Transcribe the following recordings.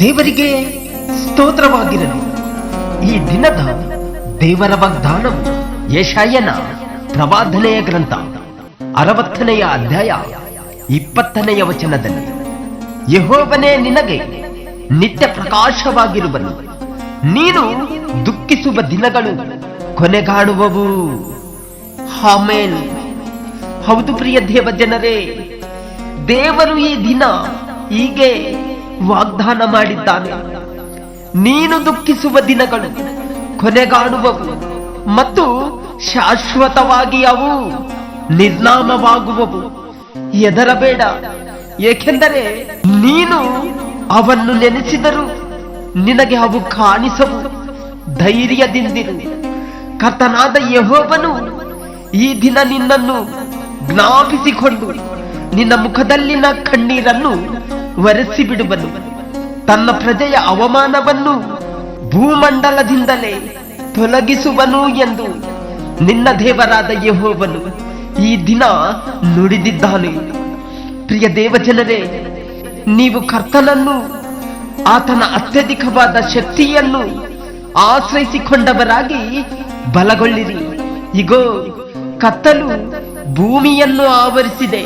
ದೇವರಿಗೆ ಸ್ತೋತ್ರವಾಗಿರಲಿ. ಈ ದಿನದ ದೇವರ ವಾಗ್ದಾನವು ಯಶಾಯನ ಪ್ರವಾದನೆಯ ಗ್ರಂಥ ಅರವತ್ತನೆಯ ಅಧ್ಯಾಯ ಇಪ್ಪತ್ತನೆಯ ವಚನದಲ್ಲಿ, ಯಹೋವನೇ ನಿನಗೆ ನಿತ್ಯ ಪ್ರಕಾಶವಾಗಿರುವನು. ನೀನು ದುಃಖಿಸುವ ದಿನಗಳು ಕೊನೆಗಾಡುವವು. ಆಮೇನ್ ಹೌದು ಪ್ರಿಯ ದೇವ ಜನರೇ ದೇವರು ಈ ದಿನ ಹೀಗೆ ವಾಗ್ದಾನ ಮಾಡಿದ್ದಾನೆ. ನೀನು ದುಃಖಿಸುವ ದಿನಗಳು ಕೊನೆಗಾಣುವವು ಮತ್ತು ಶಾಶ್ವತವಾಗಿ ಅವು ನಿರ್ನಾಮವಾಗುವವು. ಎದರಬೇಡ, ಏಕೆಂದರೆ ನೀನು ಅವನ್ನು ನೆನೆಸಿದರು ನಿನಗೆ ಅವು ಕಾಣಿಸವು. ಧೈರ್ಯದಿಂದಿರು. ಕರ್ತನಾದ ಯಹೋವನು ಈ ದಿನ ನಿನ್ನನ್ನು ಜ್ಞಾಪಿಸಿಕೊಂಡು ನಿನ್ನ ಮುಖದಲ್ಲಿನ ಕಣ್ಣೀರನ್ನು ಒರೆಸಿ ಬಿಡುವನು ತನ್ನ ಪ್ರಜೆಯ ಅವಮಾನವನ್ನು ಭೂಮಂಡಲದಿಂದಲೇ ತೊಲಗಿಸುವನು ಎಂದು ನಿನ್ನ ದೇವರಾದ ಯಹೋವನು ಈ ದಿನ ನುಡಿದಿದ್ದಾನೆ. ಪ್ರಿಯ ದೇವಜನರೇ, ನೀವು ಕರ್ತನನ್ನು, ಆತನ ಅತ್ಯಧಿಕವಾದ ಶಕ್ತಿಯನ್ನು ಆಶ್ರಯಿಸಿಕೊಂಡವರಾಗಿ ಬಲಗೊಳ್ಳಿರಿ. ಇಗೋ, ಕತ್ತಲು ಭೂಮಿಯನ್ನು ಆವರಿಸಿದೆ.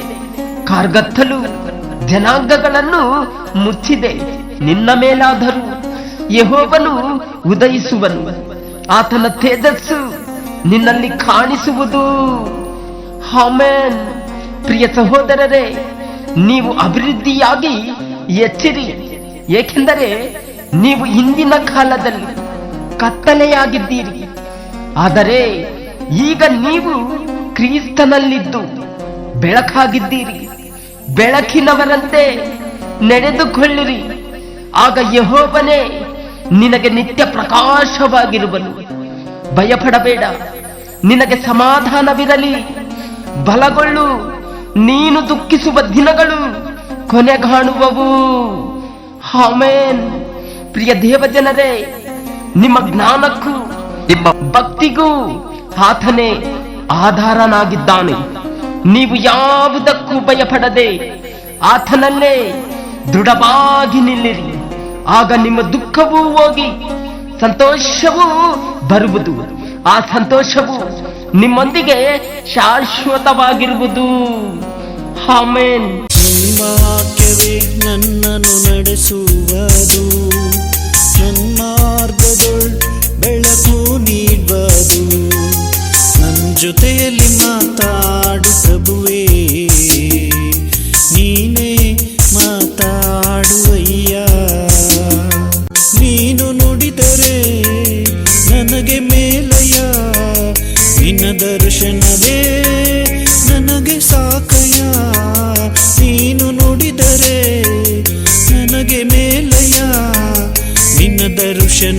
ಕಾರ್ಗತ್ತಲು ಜನಾಂಗಗಳನ್ನು ಮುಚ್ಚಿದೆ. ನಿನ್ನ ಮೇಲಾದರೂ ಯಹೋವನು ಉದಯಿಸುವನು. ಆತನ ತೇಜಸ್ಸು ನಿನ್ನಲ್ಲಿ ಕಾಣಿಸುವುದು. ಹಾಮೇನ್ ಪ್ರಿಯ ಸಹೋದರರೇ, ನೀವು ಅಭಿವೃದ್ಧಿಯಾಗಿ ಎಚ್ಚಿರಿ. ಏಕೆಂದರೆ ನೀವು ಹಿಂದಿನ ಕಾಲದಲ್ಲಿ ಕತ್ತಲೆಯಾಗಿದ್ದೀರಿ. ಆದರೆ ಈಗ ನೀವು ಕ್ರಿಸ್ತನಲ್ಲಿದ್ದು ಬೆಳಕಾಗಿದ್ದೀರಿ. ಬೆಳಕಿನವರಂತೆ ನಡೆದುಕೊಳ್ಳಿರಿ. ಆಗ ಯಹೋಬನೇ ನಿನಗೆ ನಿತ್ಯ ಪ್ರಕಾಶವಾಗಿರುವನು. ಭಯಪಡಬೇಡ. ನಿನಗೆ ಸಮಾಧಾನವಿರಲಿ. ಬಲಗೊಳ್ಳು. ನೀನು ದುಃಖಿಸುವ ದಿನಗಳು ಕೊನೆಗಾಣುವವು. ಆಮೇನ್. ಪ್ರಿಯ ದೇವಜನರೇ ನಿಮ್ಮ ಜ್ಞಾನಕ್ಕೂ ನಿಮ್ಮ ಭಕ್ತಿಗೂ ಆತನೇ ಆಧಾರನಾಗಿದ್ದಾನೆ. ನೀವು ಯಾವುದಕ್ಕೂ ಭಯಪಡದೆ ಆತನಲ್ಲೇ ದೃಢವಾಗಿ ನಿಲ್ಲಿರಿ. ಆಗ ನಿಮ್ಮ ದುಃಖವೂ ಹೋಗಿ, ಸಂತೋಷವೂ ಬರುವುದು. ಆ ಸಂತೋಷವು ನಿಮ್ಮೊಂದಿಗೆ ಶಾಶ್ವತವಾಗಿರುವುದು. ಆಮೇನ್. ವಾಕ್ಯವೇ ನನ್ನನ್ನು ನಡೆಸುವುದು. ಜೊತೆಯಲ್ಲಿ ಮಾತಾಡು ಪ್ರಭುವೇ ನೀನೇ ಮಾತಾಡುವಯ್ಯ. ನೀನು ನುಡಿದರೆ ನನಗೆ ಮೇಲಯ್ಯ. ನಿನ್ನ ದರ್ಶನವೇ ನನಗೆ ಸಾಕಯ್ಯ. ನೀನು ನುಡಿದರೆ ನನಗೆ ಮೇಲಯ್ಯ. ನಿನ್ನ ದರ್ಶನ